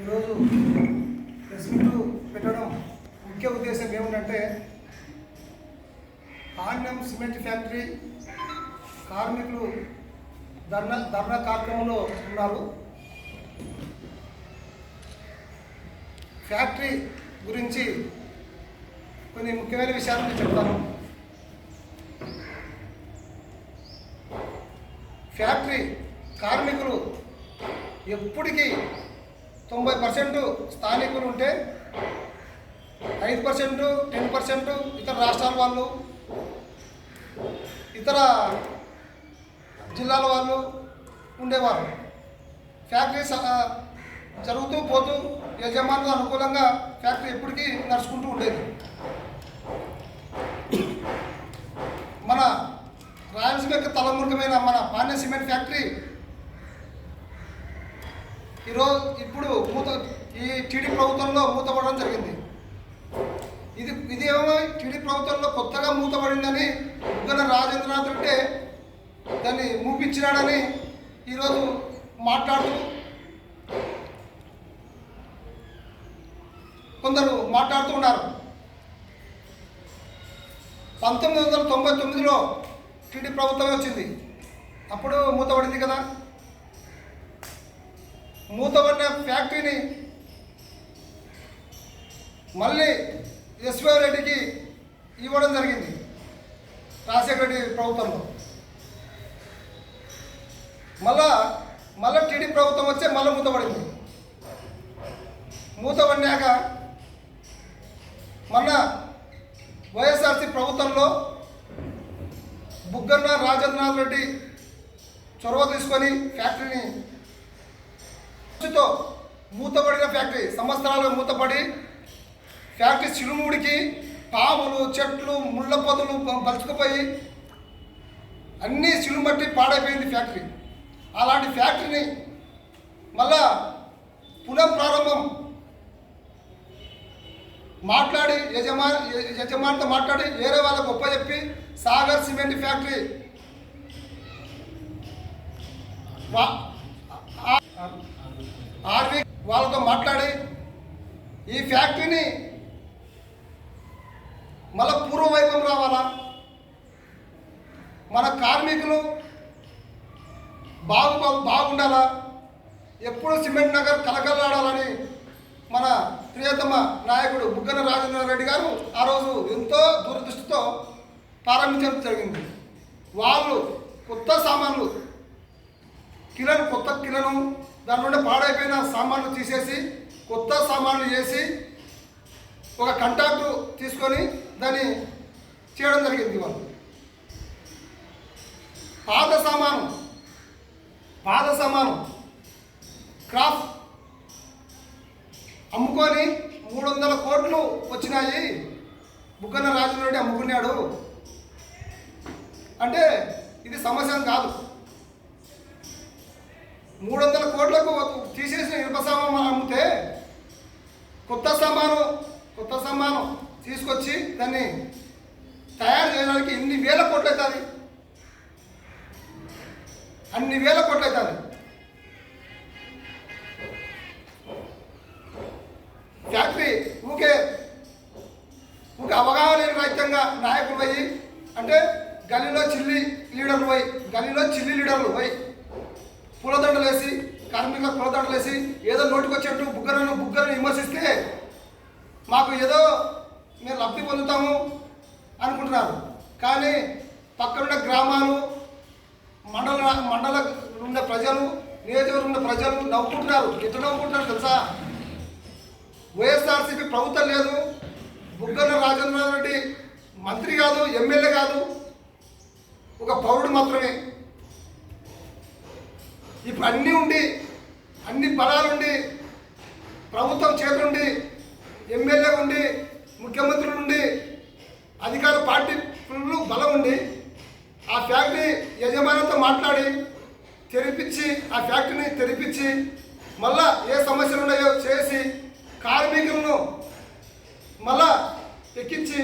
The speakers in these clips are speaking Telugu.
ఈరోజు ప్రెస్ మీట్ పెట్టడం ముఖ్య ఉద్దేశం ఏమిటంటే ఆన్యం సిమెంట్ ఫ్యాక్టరీ కార్మికులు ధర్నా ధర్నా కార్యక్రమంలో ఉన్నారు. ఫ్యాక్టరీ గురించి కొన్ని ముఖ్యమైన విషయాలు నేను చెప్తాను. ఫ్యాక్టరీ కార్మికులు ఎప్పటికీ తొంభై పర్సెంట్ స్థానికులు ఉంటే ఐదు పర్సెంట్ టెన్ పర్సెంట్ ఇతర రాష్ట్రాల వాళ్ళు ఇతర జిల్లాల వాళ్ళు ఉండేవారు. ఫ్యాక్టరీ జరుగుతూ పోతూ యజమానులు అనుకూలంగా ఫ్యాక్టరీ ఎప్పటికీ నడుచుకుంటూ ఉండేది. మన రాయలసీమ యొక్క తలముఖమైన మన పాండ్య సిమెంట్ ఫ్యాక్టరీ ఈరోజు ఇప్పుడు మూత ఈ టీడీ ప్రభుత్వంలో మూతపడడం జరిగింది. ఇది ఇది ఏమో టీడీ ప్రభుత్వంలో కొత్తగా మూతపడిందని ఉగ్గన రాజేంద్రనాథ్ రెడ్డి దాన్ని మూపించినాడని ఈరోజు మాట్లాడుతూ కొందరు మాట్లాడుతూ ఉన్నారు. పంతొమ్మిది వందల తొంభై తొమ్మిదిలో టీడీ ప్రభుత్వమే వచ్చింది. అప్పుడు మూతపడింది కదా. మూతబడిన ఫ్యాక్టరీని మళ్ళీ ఎస్వై రెడ్డికి ఇవ్వడం జరిగింది రాజశేఖర రెడ్డి ప్రభుత్వంలో. మళ్ళా మళ్ళీ టీడీ ప్రభుత్వం వచ్చే మళ్ళీ మూతపడింది మూతపడినాక మొన్న వైఎస్ఆర్సీ ప్రభుత్వంలో బుగ్గన్న రాజేంద్రనాథ్ రెడ్డి చొరవ తీసుకొని ఫ్యాక్టరీని ఖర్చుతో మూతపడిన ఫ్యాక్టరీ సంవత్సరాలుగా మూతపడి ఫ్యాక్టరీ చిరుముడికి పాములు చెట్లు ముళ్ళ పొదలు పలుచుకుపోయి అన్నీ చిరుమట్టి పాడైపోయింది ఫ్యాక్టరీ. అలాంటి ఫ్యాక్టరీని మళ్ళా పునః ప్రారంభం మాట్లాడి యజమాని యజమానితో మాట్లాడి వేరే వాళ్ళకు గొప్ప చెప్పి సాగర్ సిమెంట్ ఫ్యాక్టరీ ఆర్వి వాళ్ళతో మాట్లాడి ఈ ఫ్యాక్టరీని మళ్ళా పూర్వవైభవం రావాలా? మన కార్మికులు బాగు బాగుండాలా? ఎప్పుడు సిమెంట్ నగర్ కలకలాడాలని మన ప్రియతమ నాయకుడు బుగ్గన రాజేంద్ర రెడ్డి గారు ఆ రోజు ఎంతో దూరదృష్టితో ప్రారంభించడం జరిగింది. వాళ్ళు కొత్త సామాన్లు కిరణ్ కొత్త కిలను దాని నుండి పాడైపోయిన సామాన్లు తీసేసి కొత్త సామాన్లు చేసి ఒక కంటాక్ట్ తీసుకొని దాన్ని చేయడం జరిగింది వాళ్ళు పాత సామాను పాత సామాను క్రాఫ్ట్ అమ్ముకొని మూడు వందల కోట్లు వచ్చినాయి. బుగ్గన రాజు నుండి అమ్ముకున్నాడు. అంటే ఇది సమస్య కాదు. మూడు వందల కోట్లకు ఒక తీసేసిన ఇనుప సామాను అమ్మితే కొత్త సామాను కొత్త సామాను తీసుకొచ్చి దాన్ని తయారు చేయడానికి ఇన్ని వేల కోట్లు అవుతుంది? అన్ని వేల కోట్లు అవుతుంది. పొందుతాము అనుకుంటున్నారు. కానీ పక్కనున్న గ్రామాలు మండల మండల ఉన్న ప్రజలు నియోజకవర్గం ఉన్న ప్రజలు నవ్వుకుంటున్నారు. ఎట్లా నవ్వుకుంటున్నారు తెలుసా? వైఎస్ఆర్సీపీ ప్రభుత్వం లేదు. బుగ్గన రాజేంద్రనాథ్ రెడ్డి మంత్రి కాదు ఎమ్మెల్యే కాదు. ఒక పౌరుడు మాత్రమే. ఇప్పుడు అన్నీ ఉండి అన్ని బలాలుండి ప్రభుత్వం చేతులుండి ఎమ్మెల్యే ఉండి ముఖ్యమంత్రులు ఉండి అధికార పార్టీ బలం ఉండి ఆ ఫ్యాక్టరీ యజమానితో మాట్లాడి తెరిపించి ఆ ఫ్యాక్టరీని తెరిపించి మళ్ళా ఏ సమస్యలు ఉన్నాయో చేసి కార్మికులను మళ్ళా ఎక్కించి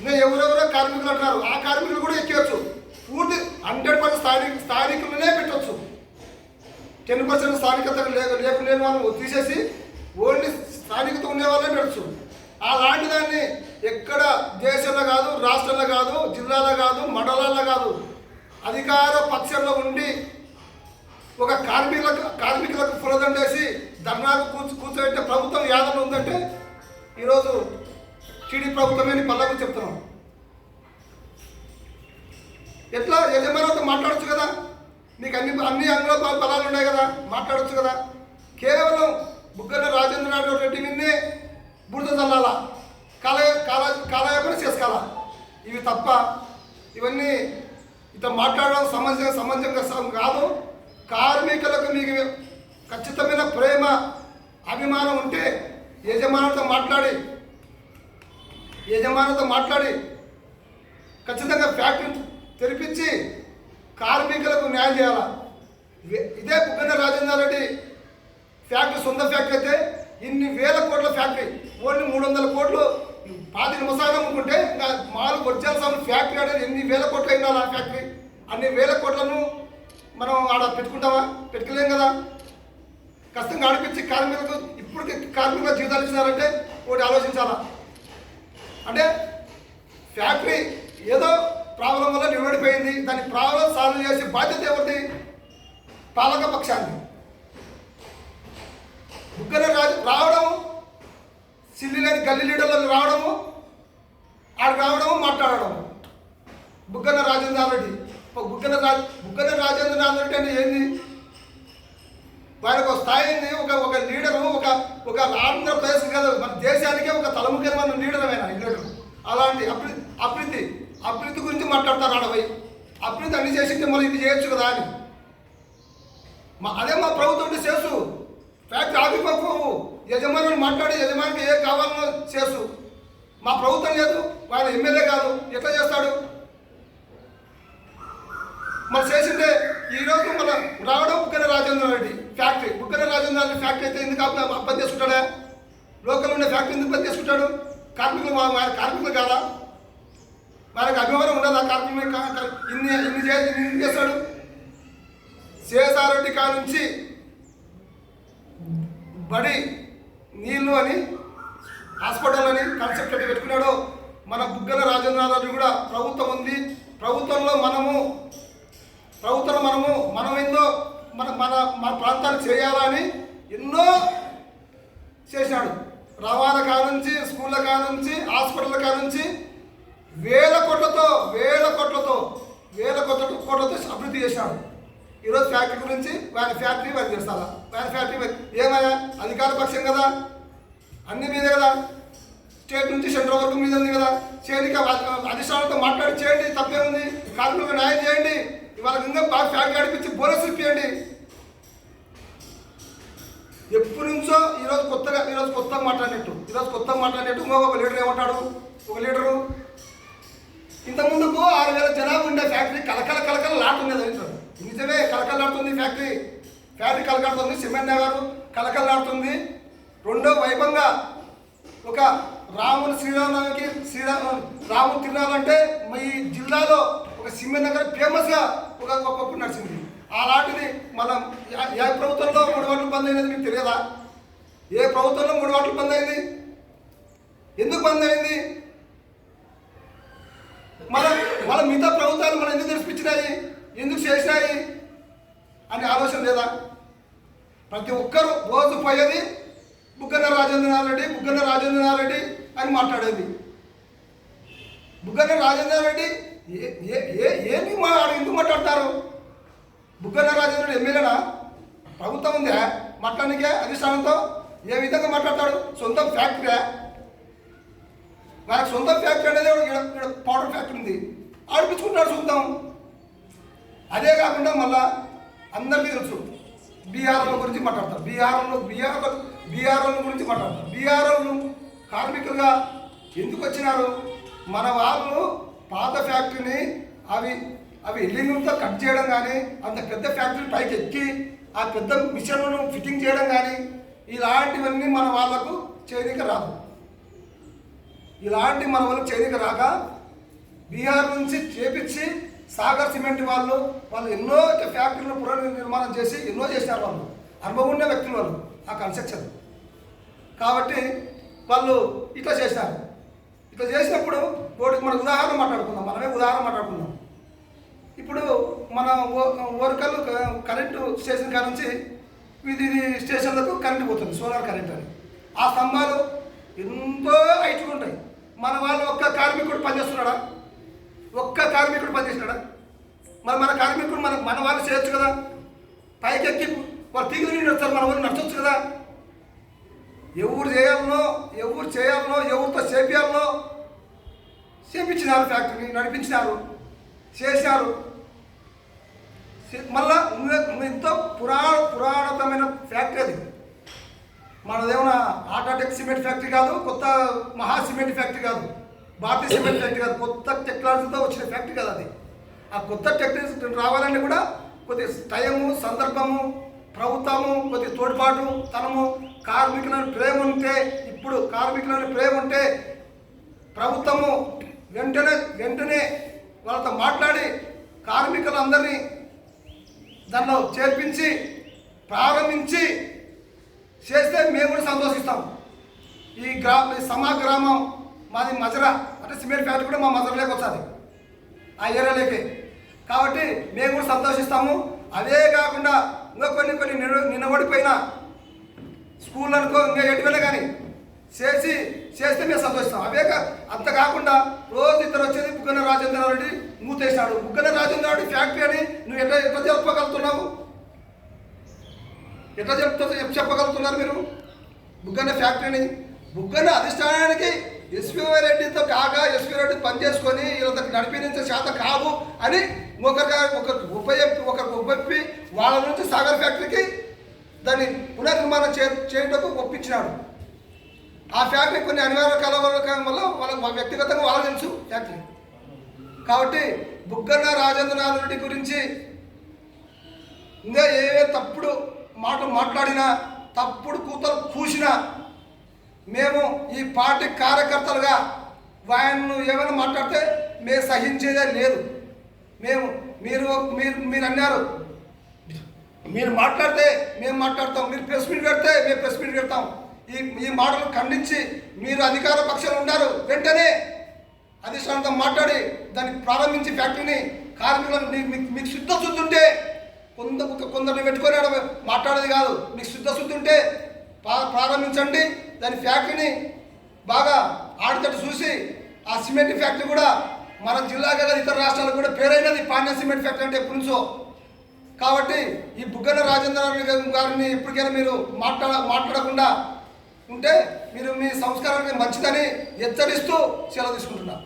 నేను ఎవరెవరో కార్మికులు అంటున్నారు. ఆ కార్మికులు కూడా ఎక్కవచ్చు పూర్తి హండ్రెడ్ పర్సెంట్ స్థానిక స్థానికులనే పెట్టవచ్చు టెన్ పర్సెంట్ స్థానికత లేకు లేని వాళ్ళు తీసేసి ఓన్లీ స్థానికత ఉండే వాళ్ళే నడుచు అలాంటి దాన్ని ఎక్కడ దేశంలో కాదు రాష్ట్రంలో కాదు జిల్లాలో కాదు మండలాల్లో కాదు అధికార పక్షంలో ఉండి ఒక కార్మికులకు కార్మికులకు ఫులదండేసి ధర్నాకు కూర్చు కూర్చోబెట్టే ప్రభుత్వం యాదన ఉందంటే ఈరోజు టీడీ ప్రభుత్వమే నీ పల్లకు చెప్తున్నాం. ఎట్లా యజమానితో మాట్లాడొచ్చు కదా? నీకు అన్ని అన్ని అంగ బలాలు ఉన్నాయి కదా? మాట్లాడచ్చు కదా? కేవలం బుగ్గన రాజేంద్ర రెడ్డి నిన్నే బురద చల్లాలా కాల కాల కాలయాపన చేసుకోవాలా? ఇవి తప్ప ఇవన్నీ ఇంత మాట్లాడడం సమంజసం సమంజంగా కాదు. కార్మికులకు మీకు ఖచ్చితమైన ప్రేమ అభిమానం ఉంటే యజమానులతో మాట్లాడి యజమానులతో మాట్లాడి ఖచ్చితంగా ఫ్యాక్టరీ తెరిపించి కార్మికులకు న్యాయం చేయాలా? ఇదే- భూపేంద్ర రాజేంద్ర రెడ్డి ఫ్యాక్టరీ సొంత ఫ్యాక్టరీ అయితే ఇన్ని వేల కోట్ల ఫ్యాక్టరీ? ఓన్లీ మూడు వందల కోట్లు. పాతి నిమిషాలు అమ్ముకుంటే ఇంకా మాలు ఒరిజినల్ సామాన్ ఫ్యాక్టరీ అనేది ఎన్ని వేల కోట్లు అయినా ఆ ఫ్యాక్టరీ? అన్ని వేల కోట్లను మనం ఆడ పెట్టుకుంటామా? పెట్టుకోలేం కదా. కష్టంగా ఆడిపించి కార్మికులకు ఇప్పుడు కార్మికుల జీవితాలు ఇచ్చినారంటే ఒకటి ఆలోచించాలా? అంటే ఫ్యాక్టరీ ఏదో ప్రాబ్లం వల్ల నిలబడిపోయింది. దాని ప్రాబ్లం సాల్వ్ చేసే బాధ్యత ఎవరిది? పాలక పక్షాన్ని. బుగ్గన రాజు రావడము సిల్లి లేని గల్లి లీడర్లను రావడము ఆడు రావడము మాట్లాడడము. బుగ్గన రాజేంద్ర రెడ్డి. బుగ్గన రాజ బుగ్గన రాజేంద్ర రెడ్డి అంటే ఏంది? వారికి ఒక స్థాయి ఉంది ఒక ఒక లీడరు ఒక ఒక ఆంధ్రప్రదేశ్ కదా మన దేశానికే ఒక తలముఖమైన లీడర్ ఆయన లీడర్ అలాంటి అప్రి అభివృద్ధి అభివృద్ధి గురించి మాట్లాడతారు ఆడవై అభివృద్ధి అన్ని చేసింటే మనం ఇది చేయొచ్చు కదా అని. మా అదే మా ప్రభుత్వం ఉంటే చేసు. ఫ్యాక్టరీ ఆగిపోవు యజమానులు మాట్లాడి యజమానికి ఏ కావాలనో చేసు. మా ప్రభుత్వం లేదు ఆయన ఎమ్మెల్యే కాదు. ఎట్లా చేస్తాడు? మరి చేసిందే ఈరోజు మన రావడం బుగ్గన రాజేంద్ర రెడ్డి ఫ్యాక్టరీ. బుగ్గన రాజేంద్ర రెడ్డి ఫ్యాక్టరీ అయితే ఎందుకు అప్ప- బంద్ చేసుకుంటాడా? లోకల్ ఉండే ఫ్యాక్టరీ ఎందుకు పని చేసుకుంటాడు? కార్మికులు మా మా కార్మికులు కాదా? మనకు అభిమానం ఉండదా కార్మికులు ఇన్ని ఇన్ని చేసి ఇన్ని చేస్తాడు? శేషారెడ్డి నుంచి బడి నీళ్ళు అని హాస్పిటల్ అని కాన్సెప్ట్ అంటే పెట్టుకున్నాడో. మన బుగ్గల రాజేంద్రనాథ్ కూడా ప్రభుత్వం ఉంది. ప్రభుత్వంలో మనము ప్రభుత్వం మనము మనం ఏందో మన మన మన ప్రాంతానికి చేయాలని ఎన్నో చేశాడు. రవాణా కానుంచి స్కూళ్ళ కానుంచి హాస్పిటల్ కానుంచి వేల కోట్లతో వేల కోట్లతో వేల కోట్ల కోట్లతో అభివృద్ధి చేశాడు. ఈరోజు ఫ్యాక్టరీ గురించి వారి ఫ్యాక్టరీ వారు చేస్తారా ఫ్యాక్టరీ ఏమయ్యా? అధికార పక్షం కదా? అన్ని మీదే కదా? స్టేట్ నుంచి సెంట్రల్ వరకు మీద ఉంది కదా? చేయడానికి అధిష్టానంతో మాట్లాడి చేయండి తప్పేముంది? కార్మికులకు న్యాయం చేయండి. ఇవాళ ఇంకా బాగా ఫ్యాక్టరీ అడిపించి బోనస్ ఇప్పియండి. ఎప్పటి నుంచో ఈరోజు కొత్తగా ఈరోజు కొత్తగా మాట్లాడినట్టు ఈరోజు కొత్తగా మాట్లాడినట్టు ఇంకో ఒక లీడర్ ఏమంటాడు? ఒక లీడరు? ఇంతకుముందుకు ఆరు వేల జనాభా ఉండే ఫ్యాక్టరీ కలకల కలకల లాడుతున్నది అంటారు నిజమే కలకలాడుతుంది ఫ్యాక్టరీ. ఫ్యాక్టరీ కలకడుతుంది సిమెంట్ నగరు కలకలాడుతుంది రెండో వైభవంగా ఒక రాముని శ్రీరామకి శ్రీరామ రాముని తిరునాలంటే మీ జిల్లాలో ఒక సిమెంట్ నగర్ ఫేమస్గా ఒక ఒకప్పుడు నడిచింది. అలాంటిది మనం ఏ- ప్రభుత్వంలో మూడు వాటిలు బంద్ అయినది మీకు తెలియదా? ఏ ప్రభుత్వంలో మూడు వాటిలు బంద్ అయింది? ఎందుకు బంద్ అయింది? మన మన మిగతా ప్రభుత్వాలు మనం ఎందుకు తెరిపించినాయి ఎందుకు చేసినాయి? అనే ఆలోచన లేదా? ప్రతి ఒక్కరు రోజు పోయేది బుగ్గన రాజేంద్రనాథ్ రెడ్డి బుగ్గన రాజేంద్రనాథ్ రెడ్డి అని మాట్లాడేది. బుగ్గన రాజేంద్ర రెడ్డి ఏ ఏ ఏ ఏంటి మా ఎందుకు మాట్లాడతారు? బుగ్గన రాజేంద్ర రెడ్డి ఎమ్మెల్యేనా? ప్రభుత్వం ఉందా? మాట్లాడనికే అధిష్టానంతో ఏ విధంగా మాట్లాడతాడు? సొంత ఫ్యాక్టరీ మనకు సొంత ఫ్యాక్టరీ అనేది పౌడర్ ఫ్యాక్టరీ ఉంది. ఆడిపించుకుంటాడు సొంతం. అదే కాకుండా మళ్ళా అందరికీ తెలుసు. బీఆర్ఓ గురించి మాట్లాడతారు. బీఆర్ఓ బీఆర్ఓ బీఆర్ఎల్ గురించి మాట్లాడతారు. బీఆర్ఓలు కార్మికులుగా ఎందుకు వచ్చినారు? మన వాళ్ళు పాత ఫ్యాక్టరీని అవి అవి ఎల్లింగ్తో కట్ చేయడం కానీ అంత పెద్ద ఫ్యాక్టరీ పైకి ఎక్కి ఆ పెద్ద మిషన్లను ఫిట్టింగ్ చేయడం కానీ ఇలాంటివన్నీ మన వాళ్ళకు చేరిక రాదు. ఇలాంటి మన వాళ్ళకు చేరిక రాక బీహార్ నుంచి చేపించి సాగర్ సిమెంట్ వాళ్ళు వాళ్ళు ఎన్నో ఫ్యాక్టరీలు పునర్నిర్మాణం చేసి ఎన్నో చేసినారు వాళ్ళు. అనుభవం ఉండే వ్యక్తులు వాళ్ళు. ఆ కన్స్ట్రక్షన్ కాబట్టి వాళ్ళు ఇట్లా చేశారు ఇట్లా చేసినప్పుడు ఒకటి మన ఉదాహరణ మాట్లాడుకుందాం. మనమే ఉదాహరణ మాట్లాడుకుందాం. ఇప్పుడు మన ఓ- కరెంటు స్టేషన్ కాడ నుంచి ఇది ఇది స్టేషన్లకు కరెంటు పోతుంది. సోలార్ కరెంట్ అని. ఆ స్తంభాలు ఎంతో హైట్గా ఉంటాయి. మన వాళ్ళు ఒక్క కార్మికుడు పనిచేస్తున్నాడా? ఒక్క కార్మికుడు పనిచేసినాడా? మరి మన కార్మికుడు మన మన వాళ్ళు చేయొచ్చు కదా? పైకెక్కి వాళ్ళు తీగలు నీళ్ళు వస్తారు మన వాళ్ళు నడచొచ్చు కదా? ఎవరు చేయాలనో ఎవరు చేయాలనో ఎవరితో చేపియాలనో చేపించినారు ఫ్యాక్టరీని నడిపించినారు చేశారు మళ్ళా ఎంతో పురా పురాణతమైన ఫ్యాక్టరీ అది. మనదేమన్నా ఆటాటెక్ సిమెంట్ ఫ్యాక్టరీ కాదు కొత్త మహా సిమెంట్ ఫ్యాక్టరీ కాదు. భారతీయ సిమెంట్ ఫ్యాక్టరీ కాదు కొత్త టెక్నాలజీతో వచ్చిన ఫ్యాక్టరీ కాదు అది. ఆ కొత్త టెక్నాలజీ రావాలంటే కూడా కొద్ది టైము సందర్భము ప్రభుత్వము కొద్ది తోడ్పాటు తనము కార్మికులను ప్రేమ ఉంటే ఇప్పుడు కార్మికులను ప్రేమ ఉంటే ప్రభుత్వము వెంటనే వెంటనే వాళ్ళతో మాట్లాడి కార్మికులందరినీ దానిలో చేర్పించి ప్రారంభించి చేస్తే మేము కూడా సంతోషిస్తాం. ఈ గ్రా ఈ సమా గ్రామం మాది మజరా అంటే సిమెంట్ ఫ్యాక్టరీ కూడా మా మజరలోకి వస్తుంది. ఆ ఏరియాలోకి. కాబట్టి మేము కూడా సంతోషిస్తాము. అదే కాకుండా ఇంకా కొన్ని కొన్ని నిల నిలబడిపోయిన స్కూల్ అనుకో ఇంకా ఎటువైనా కానీ చేసి చేస్తే మేము సంతోషిస్తాం. అవే అంత కాకుండా రోజు ఇద్దరు వచ్చేది బుగ్గన రాజేంద్ర రెడ్డి మూతేసినాడు బుగ్గన రాజేంద్ర రెడ్డి ఫ్యాక్టరీ అని నువ్వు ఎట్లా ఎట్లా చెప్పగలుగుతున్నావు? ఎట్లా చెప్తా చెప్పగలుగుతున్నారు మీరు? బుగ్గన ఫ్యాక్టరీని బుగ్గన అధిష్టానానికి ఎస్పీ రెడ్డితో కాక ఎస్పీ రెడ్డి పని చేసుకొని వీళ్ళకి నడిపించే శాతం కాదు అని ఒకరికి ఒకరికి ఉపయోగి ఒకరికి ఉపయోగి వాళ్ళ నుంచి సాగర్ ఫ్యాక్టరీకి దాన్ని పునర్నిర్మాణం చే చేయటకు ఒప్పించినాడు. ఆ ఫ్యాక్టరీ కొన్ని అనివార్య కలవరం వల్ల వాళ్ళ వ్యక్తిగతంగా వాళ్ళకి తెలుసు ఫ్యాక్టరీ. కాబట్టి బుగ్గన్న రాజేంద్రనాథ్ రెడ్డి గురించి ఇంకా ఏ తప్పుడు మాటలు మాట్లాడినా తప్పుడు కూతలు కూసినా మేము ఈ పార్టీ కార్యకర్తలుగా ఆయన్ను ఏమైనా మాట్లాడితే మేము సహించేదే లేదు. మేము మీరు మీరు మీరు అన్నారు. మీరు మాట్లాడితే మేము మాట్లాడతాం. మీరు ప్రెస్ మీట్ పెడితే మేము ప్రెస్ మీట్ పెడతాం. ఈ ఈ మాటలు ఖండించి మీరు అధికార పక్షంలో ఉన్నారు. వెంటనే అధిష్టానంతో మాట్లాడి దాన్ని ప్రారంభించి ఫ్యాక్టరీని కార్మికులను మీ- మీకు మీకు శుద్ధ శుద్ధి ఉంటే కొంత కొందరిని పెట్టుకొని మాట్లాడేది కాదు. మీకు శుద్ధ శుద్ధి ఉంటే ప్రారంభించండి. దాని ఫ్యాక్టరీని బాగా ఆడితట్టు చూసి ఆ సిమెంట్ ఫ్యాక్టరీ కూడా మన జిల్లాగా కాదు ఇతర రాష్ట్రాలకు కూడా పేరైనది పాండ్య సిమెంట్ ఫ్యాక్టరీ అంటే ఎప్పటి నుంచో కాబట్టి ఈ బుగ్గన రాజేంద్ర గారిని ఎప్పటికైనా మీరు మాట్లాడ మాట్లాడకుండా ఉంటే మీరు మీ సంస్కారానికి మంచిదని హెచ్చరిస్తూ సెలవు తీసుకుంటున్నారు